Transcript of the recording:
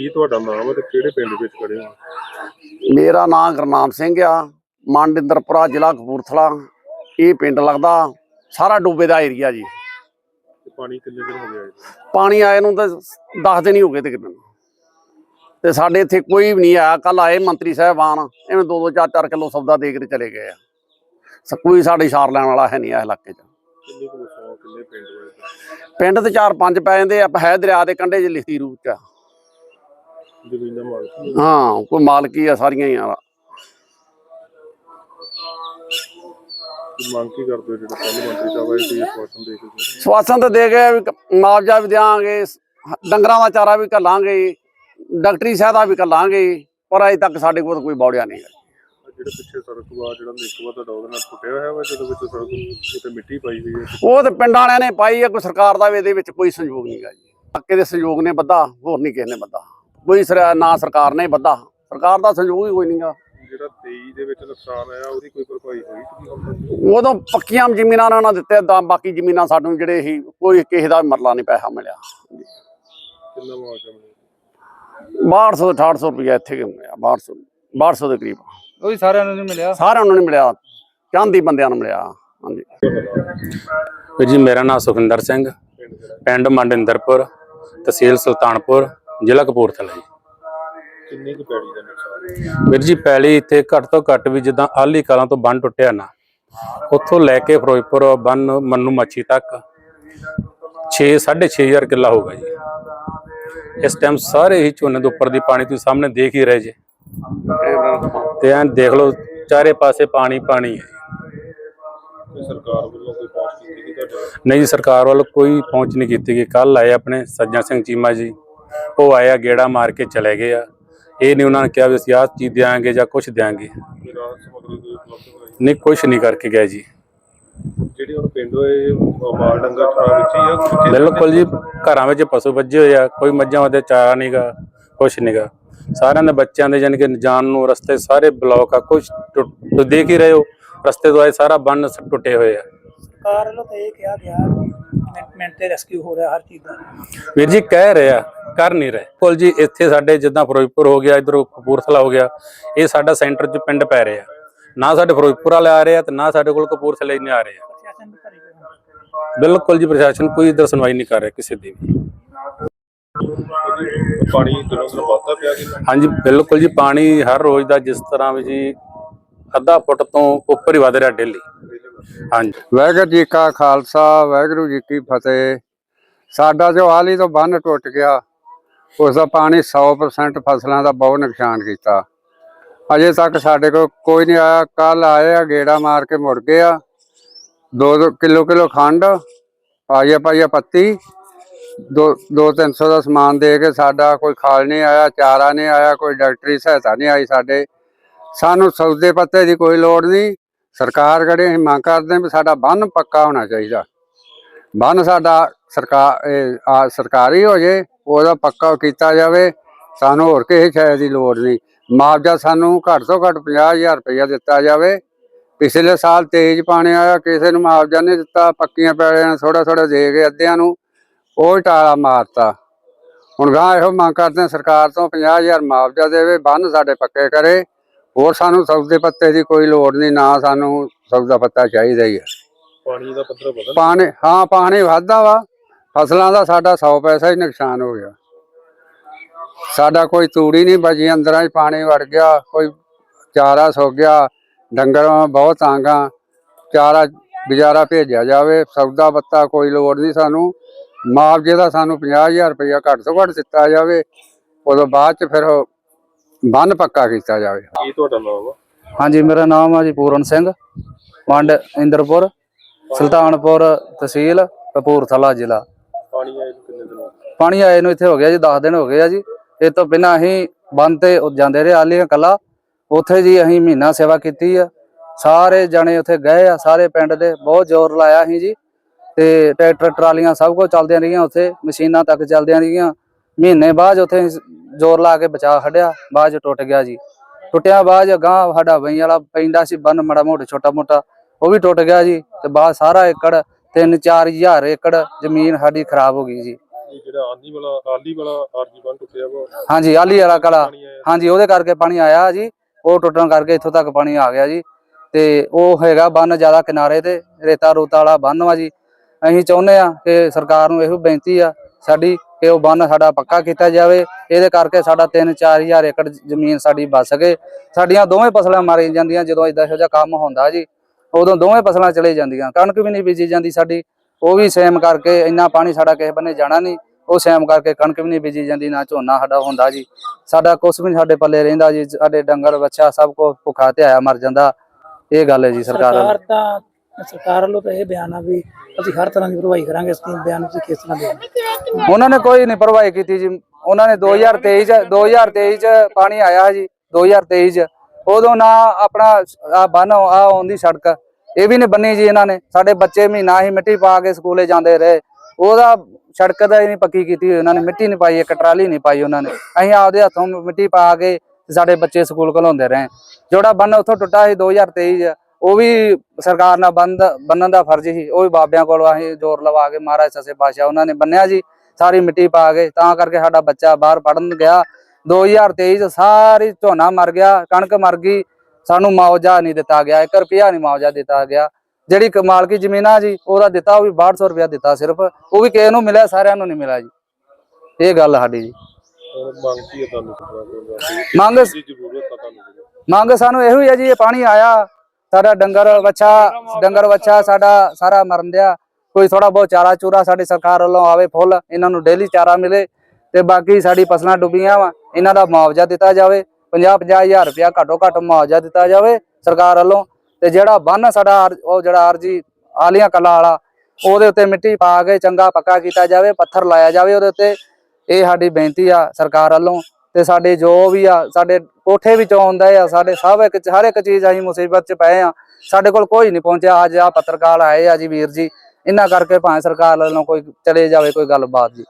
ਕੀ ਤੁਹਾਡਾ ਨਾਮ ਹੈ ਤੇ ਕਿਹੜੇ ਪਿੰਡ ਵਿੱਚ ਖੜੇ ਹੋ? ਮੇਰਾ ਨਾਮ ਗੁਰਨਾਮ ਸਿੰਘ ਆ ਮੰਡਿੰਦਰਪੁਰਾ ਜ਼ਿਲ੍ਹਾ ਕਪੂਰਥਲਾ। ਇਹ ਪਿੰਡ ਲੱਗਦਾ ਸਾਰਾ ਡੂਬੇ ਦਾ ਏਰੀਆ ਜੀ। ਤੇ ਪਾਣੀ ਕਿੰਨੇ ਦਿਨ ਹੋ ਗਿਆ ਜੀ ਪਾਣੀ ਆਏ ਨੂੰ ਤਾਂ 10 ਦਿਨ ਹੀ ਹੋ ਗਏ ਤਕਰੀਬਨ। ਤੇ ਸਾਡੇ ਇੱਥੇ ਕੋਈ ਵੀ ਨਹੀਂ ਆਇਆ। ਕੱਲ ਆਏ ਮੰਤਰੀ ਸਾਹਿਬਾਨ ਐਵੇਂ ਦੋ ਦੋ ਚਾਰ ਚਾਰ ਕਿਲੋ ਸੌਦਾ ਦੇ ਕੇ ਚਲੇ ਗਏ ਆ। ਕੋਈ ਸਾਡੇ ਛਾਰ ਲੈਣ ਵਾਲਾ ਹੈ ਨਹੀਂ ਇਸ ਇਲਾਕੇ 'ਚ। ਕਿੰਨੇ ਪਿੰਡ ਪਿੰਡ ਤੇ ਚਾਰ ਪੰਜ ਪੈ ਜਾਂਦੇ ਆ ਹੈ ਦਰਿਆ ਦੇ ਕੰਢੇ 'ਚ ਲਿਖਤੀ ਰੂਪ 'ਚ ਜ਼ਮੀਨਾਂ ਮਾਲਕ ਹਾਂ ਕੋਈ ਮਾਲਕੀ ਆ ਸਾਰੀਆਂ ਹੀ ਆ। ਮੰਗ ਕੀ ਕਰਦੇ ਹੋ ਜਿਹੜਾ ਪਹਿਲੇ ਮੰਤਰੀ ਸਾਹਿਬ ਆਏ ਸੀ ਦੇ ਕੇ? ਸਵਾਸਨ ਤਾਂ ਦੇ ਗਏ ਵੀ ਕ- ਮੁਆਵਜ਼ਾ ਵੀ ਦਿਆਂਗੇ ਡੰਗਰਾਂ ਦਾ ਚਾਰਾ ਵੀ ਘੱਲਾਂਗੇ ਡਾਕਟਰੀ ਸਹਾਇਤਾ ਵੀ ਘੱਲਾਂਗੇ ਪਰ ਅਜੇ ਤੱਕ ਸਾਡੇ ਕੋਲ ਤਾਂ ਕੋਈ ਬੌੜਿਆ ਨਹੀਂ ਹੈ। ਆਹ ਜਿਹੜਾ ਪਿੱਛੇ ਸੜਕ ਵਾ ਜਿਹੜਾ ਨਿਕਵਾ ਦਾ ਡੋਗ ਨਾਲ ਟੁੱਟਿਆ ਹੋਇਆ ਵਾ ਜਿਹਦੇ ਵਿੱਚ ਸੜਕ ਉੱਤੇ ਮਿੱਟੀ ਪਾਈ ਹੋਈ ਹੈ। ਉਹ ਤੇ ਪਿੰਡਾਂ ਵਾਲਿਆਂ ਨੇ ਪਾਈ ਹੈ ਕੋਈ ਸਰਕਾਰ ਦਾ ਵੀ ਇਹਦੇ ਵਿੱਚ ਕੋਈ ਸੰਯੋਗ ਨਹੀਂਗਾ ਜੀ। ਇਲਾਕੇ ਦੇ ਸੰਯੋਗ ਨੇ ਬੱਧਾ ਹੋਰ ਨਹੀਂ ਕਿਸੇ ਨੇ ਬੱਧਾ ਕੋਈ ਸਰ- ਨਾ ਸਰਕਾਰ ਨੇ ਬੱਧਾ ਸਰਕਾਰ ਦਾ ਸੰਯੋਗ ਹੀ ਕੋਈ ਨਹੀਂਗਾ ਜਿਹੜਾ 23 ਦੇ ਵਿੱਚ ਨੁਕਸਾਨ ਆਇਆ ਉਹਦੀ ਕੋਈ ਭਰਪਾਈ ਹੋਈ ਕਿ ਨਹੀਂ? ਉਦੋਂ ਪੱਕੀਆਂ ਜ਼ਮੀਨਾਂ ਉਹਨਾਂ ਨੇ ਦਿੱਤੇ ਤਾਂ ਬਾਕੀ ਜ਼ਮੀਨਾਂ ਸਾਨੂੰ ਜਿਹੜੇ ਸੀ ਕੋਈ ਕਿਸੇ ਦਾ ਮਰਲਾ ਨਹੀਂ ਪੈਸਾ ਮਿਲਿਆ। ਕਿੰਨਾ ਮੁਆਵਜ਼ਾ ਮਿਲਿਆ? 6200 6800 ਰੁਪਇਆ ਇੱਥੇ ਕਿ ਮਿਲਿਆ? 6200 6200 ਦੇ ਕਰੀਬ। ਉਹ ਵੀ ਸਾਰਿਆਂ ਨੂੰ ਨਹੀਂ ਮਿਲਿਆ? ਸਾਰਿਆਂ ਨੂੰ ਨਹੀਂ ਮਿਲਿਆ। ਚਾਂਦੀ ਬੰਦਿਆਂ ਨੂੰ ਮਿਲਿਆ। ਹਾਂਜੀ। ਵੀਰ ਜੀ ਮੇਰਾ ਨਾਮ ਸੁਖਿੰਦਰ ਸਿੰਘ। ਪਿੰਡ ਮੰਡਿੰਦਰਪੁਰ ਤਹਿਸੀਲ ਸੁਲਤਾਨਪੁਰ। ਜ਼ਿਲ੍ਹਾ ਕਪੂਰਥਲਾ ਜੀ। ਕਿੰਨੀ ਕੁ ਪੈੜੀ ਦਾ ਨੁਕਸਾਨ ਵੀਰ ਜੀ ਪਹਿਲੀ ਇੱਥੇ ਘੱਟ ਤੋਂ ਘੱਟ ਵੀ ਜਿੱਦਾਂ ਆਲੀ ਕਲਾਂ ਤੋਂ ਬੰਨ ਟੁੱਟਿਆ ਨਾ ਉੱਥੋਂ ਲੈ ਕੇ ਫਿਰੋਜ਼ਪੁਰ ਬੰਨ ਮੰਨੂ ਮੱਛੀ ਤੱਕ 6 6500 ਕਿੱਲਾ ਹੋਗਾ ਜੀ। ਇਸ ਟਾਈਮ ਸਾਰੇ ਹੀ ਝੋਨੇ ਦੇ ਉੱਪਰ ਦੀ ਪਾਣੀ ਤੁਸੀਂ ਸਾਹਮਣੇ ਦੇਖ ਹੀ ਰਹੇ ਜੇ। ਤੇ ਐਂ ਦੇਖ ਲਓ ਚਾਰੇ ਪਾਸੇ ਪਾਣੀ ਪਾਣੀ ਹੈ। ਸਰਕਾਰ ਵੱਲੋਂ ਕੋਈ ਪਹੁੰਚ ਕੀਤੀ ਨਹੀਂ ਜੀ ਸਰਕਾਰ ਵੱਲੋਂ ਕੋਈ ਪਹੁੰਚ ਨਹੀਂ ਕੀਤੀ ਗਈ। ਕੱਲ ਆਏ ਆਪਣੇ ਸੱਜਣ ਸਿੰਘ ਚੀਮਾ ਜੀ। ਉਹ ਆਇਆ ਗੇੜਾ ਮਾਰ ਕੇ ਚਲੇ ਗਏ ਆ। ਇਹ ਨਹੀਂ ਉਹਨਾਂ ਨੇ ਕਿਹਾ ਵੀ ਅਸੀਂ ਆਹ ਚੀਜ਼ ਦਿਆਂਗੇ ਜਾਂ ਕੁਝ ਦਿਆਂਗੇ। ਨਹੀਂ ਕੁਝ ਨਹੀਂ ਕਰਕੇ ਗਏ ਜੀ। ਜਿਹੜੀ ਹੁਣ ਪਿੰਡ ਹੋਏ ਮਾਲ ਡੰਗਰ ਖਰਾਬ ਵਿੱਚ ਹੀ ਆ ਕਿੱਥੇ- ਬਿਲਕੁਲ ਜੀ ਘਰਾਂ ਵਿੱਚ ਪਸ਼ੂ ਵੱਜੇ ਹੋਏ ਆ ਕੋਈ ਮੱਝਾਂ ਉਹਦੇ ਚਾਰਾ ਨਹੀਂਗਾ ਕੁਝ ਨਹੀਂਗਾ ਸਾਰਿਆਂ ਦੇ ਬੱਚਿਆਂ ਦੇ ਜਾਣੀ ਕਿ ਜਾਣ ਨੂੰ ਰਸਤੇ ਸਾਰੇ ਬਲੌਕ ਆ ਕੁਝ ਤੁਸੀਂ ਦੇਖ ਹੀ ਰਹੇ ਹੋ ਰਸਤੇ ਤੋਂ ਆਏ ਸਾਰਾ ਬੰਨ ਟੁੱਟੇ ਹੋਏ ਆ। ਸਰਕਾਰ ਵੱਲੋਂ ਤਾਂ ਇਹ ਕਿਹਾ ਗਿਆ ਮਿੰਟ ਮਿੰਟ ਤੇ ਰੈਸਕਿਊ ਹੋ ਰਿਹਾ ਹਰ ਚੀਜ਼ ਦਾ। ਵੀਰ ਜੀ ਕਹਿ ਰਹੇ ਕਰ ਨਹੀਂ ਰਹੇ। ਕੋਲ ਜੀ ਇੱਥੇ ਸਾਡੇ ਜਿੱਦਾਂ ਫਿਰੋਜ਼ਪੁਰ ਹੋ ਗਿਆ ਇਧਰੋਂ ਕਪੂਰਥਲਾ ਹੋ ਗਿਆ ਇਹ ਸਾਡਾ ਸੈਂਟਰ 'ਚ ਪਿੰਡ ਪੈ ਰਹੇ। ਨਾ ਸਾਡੇ ਫਿਰੋਜ਼ਪੁਰ ਵਾਲੇ ਆ ਰਹੇ ਆ ਤੇ ਨਾ ਸਾਡੇ ਕੋਲ ਕਪੂਰਥਲੇ ਨਹੀਂ ਆ ਰਹੇ ਬਿਲਕੁਲ ਜੀ ਪ੍ਰਸ਼ਾਸਨ ਕੋਈ ਇਧਰ ਸੁਣਵਾਈ ਨਹੀਂ ਕਰ ਰਿਹਾ ਕਿਸੇ ਦੀ ਵੀ। ਪਾਣੀ ਦਿਨੋਂ ਦਿਨ ਵੱਧਦਾ ਪਿਆ ਕਿ ਹਾਂਜੀ ਬਿਲਕੁਲ ਜੀ ਪਾਣੀ ਹਰ ਰੋਜ਼ ਦਾ ਜਿਸ ਤਰ੍ਹਾਂ ਵੀ ਜੀ ਅੱਧਾ ਫੁੱਟ ਤੋਂ ਉੱਪਰ ਹੀ ਵਧ ਰਿਹਾ ਡੇਲੀ। ਹਾਂਜੀ। ਵਾਹਿਗੁਰੂ ਜੀ ਕਾ ਖਾਲਸਾ ਵਾਹਿਗੁਰੂ ਜੀ ਕੀ ਫਤਿਹ। ਸਾਡਾ ਜੋ ਹਾਲੀ ਤੋਂ ਬੰਨ ਟੁੱਟ ਗਿਆ ਉਸ ਦਾ ਪਾਣੀ 100% ਫਸਲਾਂ ਦਾ ਬਹੁਤ ਨੁਕਸਾਨ ਕੀਤਾ। ਅਜੇ ਤੱਕ ਸਾਡੇ ਕੋਲ ਕੋਈ ਨਹੀਂ ਆਇਆ। ਕੱਲ ਆਏ ਆ, ਗੇੜਾ ਮਾਰ ਕੇ ਮੁੜ ਗਏ ਆ। 2 ਕਿਲੋ ਕਿਲੋ ਖੰਡ, ਪਾਈਆ ਪਾਈਆ ਪੱਤੀ, ਦੋ 2-300 ਦਾ ਸਮਾਨ ਦੇ ਕੇ ਸਾਡਾ ਕੋਈ ਖਾਲ ਨਹੀਂ ਆਇਆ, ਚਾਰਾ ਨਹੀਂ ਆਇਆ, ਕੋਈ ਡਾਕਟਰੀ ਸਹਾਇਤਾ ਨਹੀਂ ਆਈ ਸਾਡੇ। ਸਾਨੂੰ ਸੌਦੇ ਪੱਤੇ ਦੀ ਕੋਈ ਲੋੜ ਨਹੀਂ। ਸਰਕਾਰ ਕੜੇ ਅਸੀਂ ਮੰਗ ਕਰਦੇ ਵੀ ਸਾਡਾ ਬੰਨ ਪੱਕਾ ਹੋਣਾ ਚਾਹੀਦਾ। ਬੰਨ ਸਾਡਾ ਸਰਕਾਰ ਸਰਕਾਰੀ ਹੋ ਜੇ ਉਹਦਾ ਪੱਕਾ ਕੀਤਾ ਜਾਵੇ ਸਾਨੂੰ ਹੋਰ ਕਿਸੇ ਸ਼ਾਇਦ ਦੀ ਲੋੜ ਨਹੀਂ। ਮੁਆਵਜ਼ਾ ਸਾਨੂੰ ਘੱਟ ਤੋਂ ਘੱਟ 50000 ਰੁਪਇਆ ਦਿੱਤਾ ਜਾਵੇ। ਪਿਛਲੇ ਸਾਲ ਤੇਜ਼ ਪਾਣੀ ਆਇਆ ਕਿਸੇ ਨੂੰ ਮੁਆਵਜ਼ਾ ਨਹੀਂ ਦਿੱਤਾ ਪੱਕੀਆਂ ਪੈੜੀਆਂ ਥੋੜਾ ਥੋੜਾ ਦੇ ਕੇ ਅੱਧਿਆਂ ਨੂੰ ਉਹ ਟਾਲਾ ਮਾਰਤਾ। ਹੁਣ ਗਾਂ ਇਹੋ ਮੰਗ ਕਰਦੇ ਸਰਕਾਰ ਤੋਂ 50000 ਮੁਆਵਜ਼ਾ ਦੇਵੇ ਬੰਨ ਸਾਡੇ ਪੱਕੇ ਕਰੇ। ਹੋਰ ਸਾਨੂੰ ਸੌਦੇ ਪੱਤੇ ਦੀ ਕੋਈ ਲੋੜ ਨਹੀਂ ਨਾ ਸਾਨੂੰ ਸੌਦਾ ਪੱਤਾ ਚਾਹੀਦਾ ਹੀ ਹੈ ਪਾਣੀ ਦਾ ਪੱਧਰ ਵਧਣ। ਪਾਣੀ ਹਾਂ ਪਾਣੀ ਵਾਧਾ ਵਾ। ਫਸਲਾਂ ਦਾ ਸਾਡਾ 100 ਪੈਸਾ ਹੀ ਨੁਕਸਾਨ ਹੋ ਗਿਆ। ਸਾਡਾ ਕੋਈ ਤੂੜੀ ਨਹੀਂ ਬਚੀ ਅੰਦਰਾਂ ਹੀ ਪਾਣੀ ਵੜ ਗਿਆ ਕੋਈ ਚਾਰਾ ਸੁੱਕ ਗਿਆ ਡੰਗਰਾਂ ਬਹੁਤ ਤਾਂਗਾ ਚਾਰਾ ਗੁਜ਼ਾਰਾ ਭੇਜਿਆ ਜਾਵੇ ਸੌਦਾ ਪੱਤਾ ਕੋਈ ਲੋੜ ਨਹੀਂ ਸਾਨੂੰ ਮੁਆਵਜ਼ੇ ਦਾ ਸਾਨੂੰ 50000 ਰੁਪਇਆ ਘੱਟ ਤੋਂ ਘੱਟ ਦਿੱਤਾ ਜਾਵੇ ਉਦੋਂ ਬਾਅਦ ਚ ਫਿਰ ਬੰਨ ਪੱਕਾ ਕੀਤਾ ਜਾਵੇ। ਕੀ ਤੁਹਾਡਾ ਨਾਮ ਹਾਂਜੀ ਮੇਰਾ ਨਾਮ ਆ ਜੀ ਪੂਰਨ ਸਿੰਘ ਮੰਡ ਇੰਦਰਪੁਰ ਸੁਲਤਾਨਪੁਰ ਤਹਿਸੀਲ ਕਪੂਰਥਲਾ ਜ਼ਿਲ੍ਹਾ। ਪਾਣੀ ਆਏ ਨੂੰ ਇੱਥੇ ਹੋ ਗਿਆ ਜੀ 10 ਦਿਨ ਹੋ ਗਏ ਆ ਜੀ। ਇਹ ਤੋਂ ਬਿਨਾਂ ਅਸੀਂ ਬੰਦ ਤੇ ਜਾਂਦੇ ਰਹੇ, ਆਲੀਆਂ ਕਲਾ। ਉੱਥੇ ਜੀ ਅਸੀਂ ਮਹੀਨਾ ਸੇਵਾ ਕੀਤੀ ਆ। ਸਾਰੇ ਜਣੇ ਉੱਥੇ ਗਏ ਆ, ਸਾਰੇ ਪਿੰਡ ਦੇ, ਬਹੁਤ ਜ਼ੋਰ ਲਾਇਆ ਅਸੀਂ ਜੀ। ਤੇ ਟਰੈਕਟਰ, ਟਰਾਲੀਆਂ ਸਭ ਕੁਝ ਚੱਲਦੀਆਂ ਰਹੀਆਂ ਉੱਥੇ, ਮਸ਼ੀਨਾਂ ਤੱਕ ਚੱਲਦੀਆਂ ਰਹੀਆਂ। ਮਹੀਨੇ ਬਾਅਦ ਉੱਥੇ ਜ਼ੋਰ ਲਾ ਕੇ ਬਚਾ ਖੜਿਆ, ਬਾਅਦ 'ਚ ਟੁੱਟ ਗਿਆ ਜੀ। ਟੁੱਟਿਆ ਬਾਅਦ ਗਾਂ ਸਾਡਾ ਵਈ ਵਾਲਾ ਪੈਂਦਾ ਸੀ, ਬੰਨ ਮੜਾ ਮੋਟਾ, ਛੋਟਾ ਮੋਟਾ, ਉਹ ਵੀ ਟੁੱਟ ਗਿਆ ਜੀ। ਤੇ ਬਾਅਦ ਸਾਰਾ ਏਕੜ 3-4000 ਏਕੜ ਜ਼ਮੀਨ ਸਾਡੀ ਖਰਾਬ ਹੋ ਗਈ ਜੀ। ਇਹ ਜਿਹੜਾ ਆਂਦੀ ਵਾਲਾ ਆਲੀ ਵਾਲਾ ਆਰਜੀ ਬੰਨ ਟੁੱਟਿਆ ਵਾ। ਹਾਂਜੀ ਆਲੀ ਵਾਲਾ ਕਲਾ। ਪਾਣੀ ਆਇਆ। ਹਾਂਜੀ ਉਹਦੇ ਕਰਕੇ ਪਾਣੀ ਆਇਆ ਜੀ। ਉਹ ਟੁੱਟਣ ਕਰਕੇ ਇੱਥੋਂ ਤੱਕ ਪਾਣੀ ਆ ਗਿਆ ਜੀ। ਤੇ ਉਹ ਹੈਗਾ ਬੰਨ ਜ਼ਿਆਦਾ ਕਿਨਾਰੇ ਤੇ ਰੇਤਾ ਰੂਤਾ ਵਾਲਾ ਬੰਨ ਵਾ ਜੀ। ਅਸੀਂ ਚਾਹੁੰਦੇ ਆ ਕਿ ਸਰਕਾਰ ਨੂੰ ਇਹੋ ਬੇਨਤੀ ਆ ਸਾਡੀ ਕਿ ਉਹ ਬੰਨ ਸਾਡਾ ਪੱਕਾ ਕੀਤਾ ਜਾਵੇ। ਇਹਦੇ ਕਰਕੇ ਸਾਡਾ 3-4000 ਏਕੜ ਜ਼ਮੀਨ ਸਾਡੀ ਬਚ ਸਕੇ। ਸਾਡੀਆਂ ਦੋਵੇਂ ਫਸਲਾਂ ਮਾਰੀਆਂ ਜਾਂਦੀਆਂ ਜਦੋਂ ਇਦਾਂ ਇਹੋ ਜਿਹਾ ਕੰਮ ਹੁੰਦਾ ਜੀ। ਉਦੋਂ ਦੋਵੇਂ ਫਸਲਾਂ ਚਲੇ ਜਾਂਦੀਆਂ। ਕਣਕ ਵੀ ਨਹੀਂ ਬੀਜੀ ਜਾਂਦੀ ਸਾਡੀ। ਉਹ ਵੀ ਸੇਮ ਕਰਕੇ ਇੰਨਾ ਪਾਣੀ ਸਾਡਾ ਕਿਸੇ ਬੰਨੇ ਜਾਣਾ ਨਹੀਂ ਉਹ ਸੇਮ ਕਰਕੇ ਕਣਕ ਵੀ ਨਹੀਂ ਬੀਜੀ ਜਾਂਦੀ ਨਾ ਝੋਨਾ ਸਾਡਾ ਹੁੰਦਾ ਜੀ। ਸਾਡਾ ਕੁਛ ਵੀ ਨੀ ਸਾਡੇ ਪੱਲੇ ਰਹਿੰਦਾ ਜੀ ਸਾਡੇ ਡੰਗਰ ਬੱਚਾ ਸਭ ਕੋ ਭੁੱਖਾ ਤੇ ਆਇਆ ਮਰ ਜਾਂਦਾ। ਇਹ ਗੱਲ ਹੈ ਜੀ ਸਰਕਾਰ ਸਰਕਾਰ। ਤਾਂ ਸਰਕਾਰ ਵੱਲੋਂ ਤਾਂ ਇਹ ਬਿਆਨ ਆ ਵੀ ਅਸੀਂ ਹਰ ਤਰ੍ਹਾਂ ਦੀ ਭਰਵਾਈ ਕਰਾਂਗੇ ਇਸ ਬਿਆਨ ਵਿੱਚ ਕਿਸ ਤਰ੍ਹਾਂ ਦੇ ਉਹਨਾਂ ਨੇ ਕੋਈ ਨਹੀਂ ਪਰਵਾਹ ਕੀਤੀ ਜੀ। ਉਹਨਾਂ ਨੇ 2023 ਚ 2023 ਚ ਪਾਣੀ ਆਇਆ ਜੀ 2023 ਚ। ਉਦੋਂ ਨਾ ਆਪਣਾ ਆ ਬੰਨ ਆ ਆਉਂਦੀ ਸੜਕ। ਇਹ ਵੀ ਨਹੀਂ ਬੰਨੀ ਜੀ ਇਹਨਾਂ ਨੇ। ਸਾਡੇ ਬੱਚੇ ਮਹੀਨਾ ਹੀ ਮਿੱਟੀ ਪਾ ਕੇ ਸਕੂਲੇ ਜਾਂਦੇ ਰਹੇ। ਉਹਦਾ ਸੜਕ ਦਾ ਹੀ ਨਹੀਂ ਪੱਕੀ ਕੀਤੀ ਉਹਨਾਂ ਨੇ। ਮਿੱਟੀ ਨਹੀਂ ਪਾਈ, ਇੱਕ ਟਰਾਲੀ ਨਹੀਂ ਪਾਈ ਉਹਨਾਂ ਨੇ। ਅਸੀਂ ਆਪਦੇ ਹੱਥੋਂ ਮਿੱਟੀ ਪਾ ਕੇ ਸਾਡੇ ਬੱਚੇ ਸਕੂਲ ਘਲਾਉਂਦੇ ਰਹੇ। ਜਿਹੜਾ ਬੰਨ ਉੱਥੋਂ ਟੁੱਟਾ ਸੀ 2023 ਚ, ਉਹ ਵੀ ਸਰਕਾਰ ਨਾਲ ਬੰਦ, ਬੰਨਣ ਦਾ ਫਰਜ਼ ਸੀ। ਉਹ ਵੀ ਬਾਬਿਆਂ ਕੋਲ ਅਸੀਂ ਜ਼ੋਰ ਲਵਾ ਕੇ ਮਹਾਰਾਜ ਸੱਸੇ ਪਾਤਸ਼ਾਹ ਉਹਨਾਂ ਨੇ ਬੰਨਿਆ ਜੀ। ਸਾਰੀ ਮਿੱਟੀ ਪਾ ਕੇ, ਤਾਂ ਕਰਕੇ ਸਾਡਾ ਬੱਚਾ ਬਾਹਰ ਪੜਨ ਗਿਆ। 2023 ਚ ਸਾਰੀ ਝੋਨਾ ਮਰ ਗਿਆ, ਕਣਕ ਮਰ ਗਈ। ਸਾਨੂੰ ਮੁਆਵਜ਼ਾ ਨਹੀਂ ਦਿੱਤਾ ਗਿਆ 1 ਰੁਪਿਆ ਨਹੀਂ ਮੁਆਵਜ਼ਾ ਦਿੱਤਾ ਗਿਆ। ਜਿਹੜੀ ਕ- ਮਾਲਕੀ ਜ਼ਮੀਨਾਂ ਜੀ ਉਹਦਾ ਦਿੱਤਾ ਉਹ ਵੀ 6200 ਰੁਪਿਆ ਦਿੱਤਾ ਸਿਰਫ। ਉਹ ਵੀ ਕਿਸੇ ਨੂੰ ਮਿਲਿਆ ਸਾਰਿਆਂ ਨੂੰ ਨਹੀਂ ਮਿਲਿਆ ਜੀ। ਇਹ ਗੱਲ ਸਾਡੀ ਜੀ। ਕੀ ਹੈ ਤੁਹਾਨੂੰ? ਮੰਗ ਸਾਨੂੰ ਇਹੋ ਹੀ ਹੈ ਜੀ ਇਹ ਪਾਣੀ ਆਇਆ ਸਾਡਾ ਡੰਗਰ ਵੱਛਾ ਡੰਗਰ ਵੱਛਾ ਸਾਡਾ ਸਾਰਾ ਮਰਨ ਦਿਆ। ਕੋਈ ਥੋੜਾ ਬਹੁਤ ਚਾਰਾ ਚੂਰਾ ਸਾਡੀ ਸਰਕਾਰ ਵੱਲੋਂ ਆਵੇ ਫੁੱਲ ਇਹਨਾਂ ਨੂੰ ਡੇਲੀ ਚਾਰਾ ਮਿਲੇ ਤੇ ਬਾਕੀ ਸਾਡੀ ਫਸਲਾਂ ਡੁੱਬੀਆਂ ਵਾ ਇਹਨਾਂ ਦਾ ਮੁਆਵਜ਼ਾ ਦਿੱਤਾ ਜਾਵੇ। 50 ਹਜ਼ਾਰ ਰੁਪਇਆ ਘੱਟੋ ਘੱਟ ਮੁਆਵਜ਼ਾ ਦਿੱਤਾ ਜਾਵੇ ਸਰਕਾਰ ਵੱਲੋਂ। ਤੇ ਜਿਹੜਾ ਬੰਨ ਸਾਡਾ ਉਹ ਜਿਹੜਾ ਆਰਜੀ ਆਲੀਆਂ ਕਲਾ ਵਾਲਾ, ਉਹਦੇ ਉੱਤੇ ਮਿੱਟੀ ਪਾ ਕੇ ਚੰਗਾ ਪੱਕਾ ਕੀਤਾ ਜਾਵੇ, ਪੱਥਰ ਲਾਇਆ ਜਾਵੇ ਉਹਦੇ ਉੱਤੇ, ਇਹ ਸਾਡੀ ਬੇਨਤੀ ਆ ਸਰਕਾਰ ਵੱਲੋਂ। ਤੇ ਸਾਡੇ ਜੋ ਵੀ ਆ, ਸਾਡੇ ਕੋਠੇ ਵਿੱਚੋਂ ਆਉਂਦਾ ਆ, ਸਾਡੇ ਸਭ ਇੱਕ ਹਰ ਇੱਕ ਚੀਜ਼ ਅਸੀਂ ਮੁਸੀਬਤ 'ਚ ਪਏ ਆ। ਸਾਡੇ ਕੋਲ ਕੋਈ ਨਹੀਂ ਪਹੁੰਚਿਆ, ਅੱਜ ਆ ਪੱਤਰਕਾਰ ਆਏ ਆ ਜੀ ਵੀਰ ਜੀ। ਇਹਨਾਂ ਕਰਕੇ ਭਾਵੇਂ ਸਰਕਾਰ ਵੱਲੋਂ ਕੋਈ ਚਲੇ ਜਾਵੇ, ਕੋਈ ਗੱਲਬਾਤ ਜੀ।